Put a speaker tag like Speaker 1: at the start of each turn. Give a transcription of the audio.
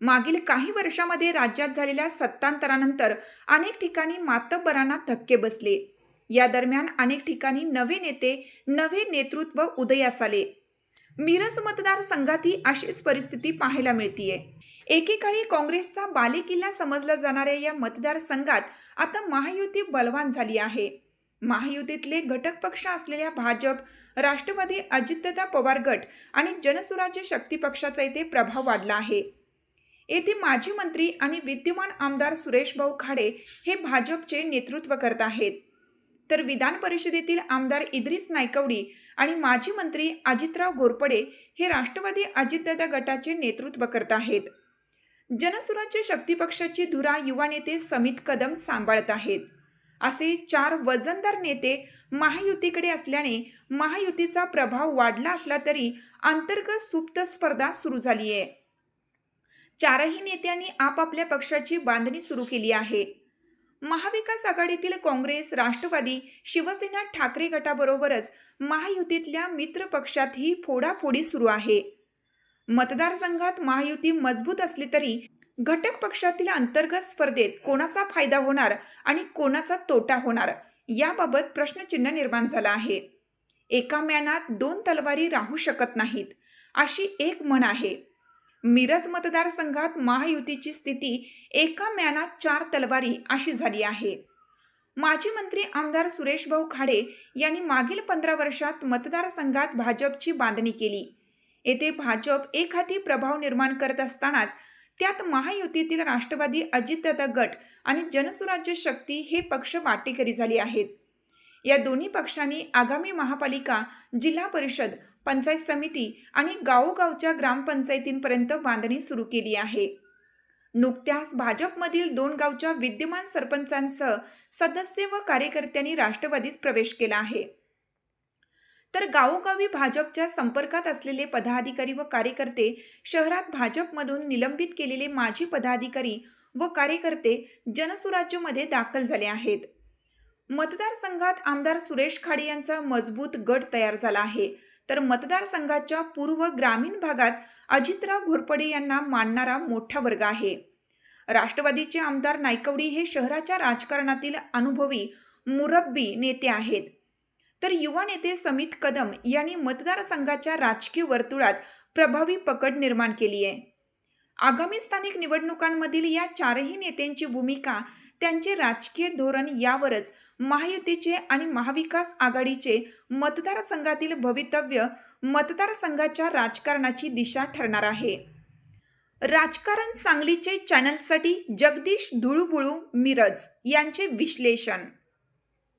Speaker 1: मागील काही वर्षामध्ये राज्यात झालेल्या सत्तांतरानंतर अनेक ठिकाणी मातब्बरांना धक्के बसले. या दरम्यान अनेक ठिकाणी नवे नेते नवे नेतृत्व उदयास आले. मिरज मतदारसंघातही अशीच परिस्थिती पाहायला मिळतीये. एकेकाळी काँग्रेसचा बालेकिल्ला समजला जाणाऱ्या या मतदारसंघात आता महायुती बलवान झाली आहे. महायुतीतले घटक पक्ष असलेल्या भाजप राष्ट्रवादी अजितदादा पवार गट आणि जनसुराज्य शक्ती पक्षाचा येथे प्रभाव वाढला आहे. येथे माजी मंत्री आणि विद्यमान आमदार सुरेश भाऊ खाडे हे भाजपचे नेतृत्व करत आहेत. तर विधान परिषदेतील आमदार इद्रिस नायकवडी आणि माजी मंत्री अजितराव घोरपडे हे राष्ट्रवादी अजितदादा गटाचे नेतृत्व करत आहेत. जनसुराज्य शक्ती पक्षाची धुरा युवा नेते समित कदम सांभाळत आहेत. असे चार वजनदार नेते महायुतीकडे असल्याने महायुतीचा प्रभाव वाढला असला तरी अंतर्गत सुप्त स्पर्धा सुरू झाली आहे चारही नेत्यांनी आपापल्या पक्षाची बांधणी सुरू केली आहे. महाविकास आघाडीतील काँग्रेस राष्ट्रवादी शिवसेना ठाकरे गटाबरोबरच महायुतीतल्या मित्र पक्षातही फोडाफोडी सुरू आहे. मतदारसंघात महायुती मजबूत असली तरी घटक पक्षातील अंतर्गत स्पर्धेत कोणाचा फायदा होणार आणि कोणाचा तोटा होणार याबाबत प्रश्नचिन्ह निर्माण झाला आहे. एका म्यानात दोन तलवारी राहू शकत नाहीत अशी एक म्हण आहे. मिरज मतदारसंघात महायुतीची स्थिती एका म्यानात चार तलवारी अशी झाली आहे. माजी मंत्री आमदार सुरेश भाऊ खाडे यांनी मागील पंधरा वर्षात मतदारसंघात भाजपची बांधणी केली. येथे भाजप एक हाती प्रभाव निर्माण करत असतानाच त्यात महायुतीतील राष्ट्रवादी अजितदादा गट आणि जनसुराज्य शक्ती हे पक्ष वाटेकरी झाले आहेत. या दोन्ही पक्षांनी आगामी महापालिका जिल्हा परिषद पंचायत समिती आणि गावोगावच्या ग्रामपंचायतींपर्यंत बांधणी सुरू केली आहे. नुकत्याच भाजपमधील दोन गावच्या विद्यमान सरपंचांसह सदस्य व कार्यकर्त्यांनी राष्ट्रवादीत प्रवेश केला आहे. तर गावोगावी भाजपच्या संपर्कात असलेले पदाधिकारी व कार्यकर्ते शहरात भाजपमधून निलंबित केलेले माजी पदाधिकारी व कार्यकर्ते जनसुराज्यमध्ये दाखल झाले आहेत. मतदारसंघात आमदार सुरेश खाडे यांचा मजबूत गट तयार झाला आहे. तर मतदारसंघाच्या पूर्व ग्रामीण भागात अजितराव घोरपडे यांना मानणारा मोठा वर्ग आहे. राष्ट्रवादीचे आमदार नायकवडी हे शहराच्या राजकारणातील अनुभवी मुरब्बी नेते आहेत. तर युवा नेते समित कदम यांनी मतदारसंघाच्या राजकीय वर्तुळात प्रभावी पकड निर्माण केली आहे. आगामी स्थानिक निवडणुकांमधील या चारही नेत्यांची भूमिका त्यांचे राजकीय धोरण यावरच महायुतीचे आणि महाविकास आघाडीचे मतदारसंघातील भवितव्य मतदारसंघाच्या राजकारणाची दिशा ठरणार आहे. राजकारण सांगलीचे चॅनलसाठी जगदीश धुळुबुळू मिरज यांचे विश्लेषण